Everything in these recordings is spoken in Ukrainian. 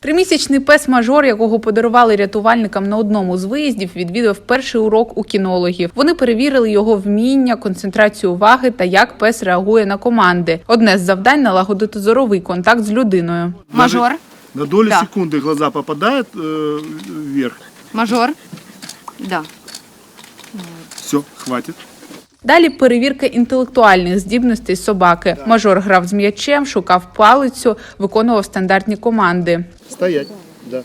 Тримісячний пес-мажор, якого подарували рятувальникам на одному з виїздів, відвідав перший урок у кінологів. Вони перевірили його вміння, концентрацію уваги та як пес реагує на команди. Одне з завдань налагодити зоровий контакт з людиною. Мажор. На долю Да. секунды глаза попадают э, вверх. Мажор. Да. Все, хватит. Далі перевірка інтелектуальних здібностей собаки. Мажор грав з м'ячем, шукав палицю, виконував стандартні команди. Стоять. Да.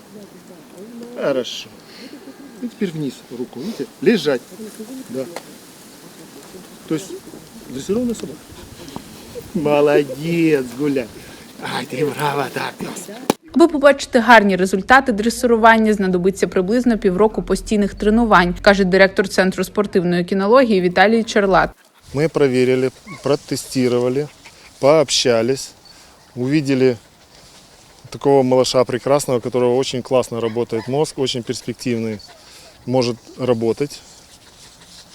Хорошо. И теперь вниз руку. Видите? Лежать. Да. То есть дрессированная собака. Молодец, гуляй. Ай, ты браво, пес. Аби побачити гарні результати дресирування, знадобиться приблизно півроку постійних тренувань, каже директор центру спортивної кінології Віталій Черлат. Мы проверили, протестировали, пообщались, увидели такого малыша прекрасного, у которого очень классно работает мозг, очень перспективный, может работать.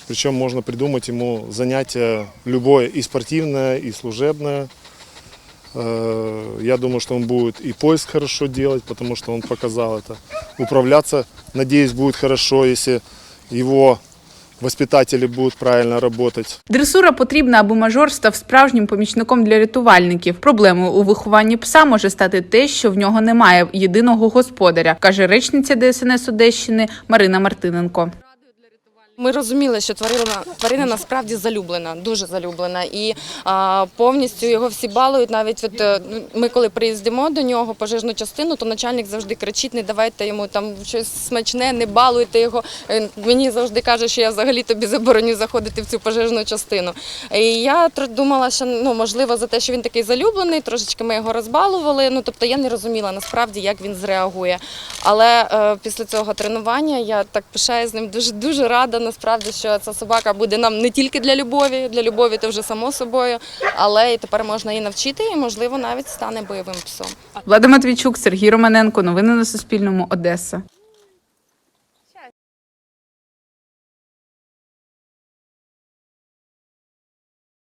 Причем можно придумать ему занятие любое, и спортивное, и служебное. Э, Я думаю, что он будет и поиск хорошо делать, потому что он показал это. Управляться, надеюсь, будет хорошо, если его воспитатели будут правильно работать. Дресура потрібна, аби мажор став справжнім помічником для рятувальників. Проблемою у вихованні пса може стати те, що в нього немає єдиного господаря, каже речниця ДСНС Одещини Марина Мартиненко. Ми розуміли, що тварина, тварина насправді залюблена, дуже залюблена, і а, повністю його всі балують. Навіть от е, ми, коли приїздимо до нього пожежну частину, то начальник завжди кричить: не давайте йому там щось смачне, не балуйте його. Мені завжди каже, що я взагалі тобі забороню заходити в цю пожежну частину. І я думала, що ну можливо за те, що він такий залюблений, трошечки ми його розбалували. Ну тобто я не розуміла насправді, як він зреагує. Але е, після цього тренування я так пишаю з ним дуже дуже рада. Насправді, що ця собака буде нам не тільки для любові, для любові то вже само собою, але і тепер можна її навчити, і можливо навіть стане бойовим псом. Влада Матвійчук, Сергій Романенко. Новини на Суспільному. Одеса.